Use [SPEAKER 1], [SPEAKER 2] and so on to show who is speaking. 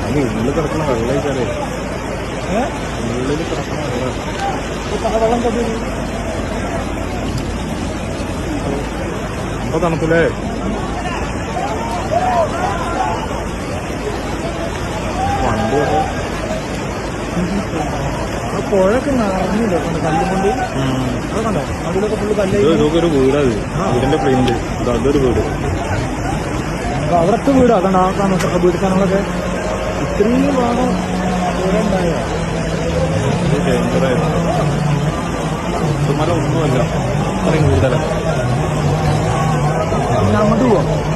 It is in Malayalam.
[SPEAKER 1] അതിന് ഉള്ളിൽ കിടക്കുന്ന വെള്ളം കഴിച്ചാലേ ഉള്ളിൽ കിടക്കുന്ന വെള്ളം
[SPEAKER 2] വെള്ളം
[SPEAKER 1] അപ്പൊ തണുപ്പില്ലേ? വണ്ടി
[SPEAKER 2] പുഴയൊക്കെ നിറഞ്ഞില്ല? കൊണ്ട്? അത് കണ്ടോ? അതിലൊക്കെ ഫുള്ള് കല്ല്
[SPEAKER 1] ഇത് ഇതൊക്കെ ഒരു വീടാത് വീടിന്റെ ഇത് അതൊരു വീട്.
[SPEAKER 2] അപ്പൊ അവിടത്തെ വീട്. അതാണ് ആ കാണുന്ന വീട് ഇത്രയും ഉണ്ടായ?
[SPEAKER 1] ഡേഞ്ചറായിരുന്നു മല ഒന്നുമല്ല. അത്രയും കൂടുതലാണ്
[SPEAKER 2] Cuba.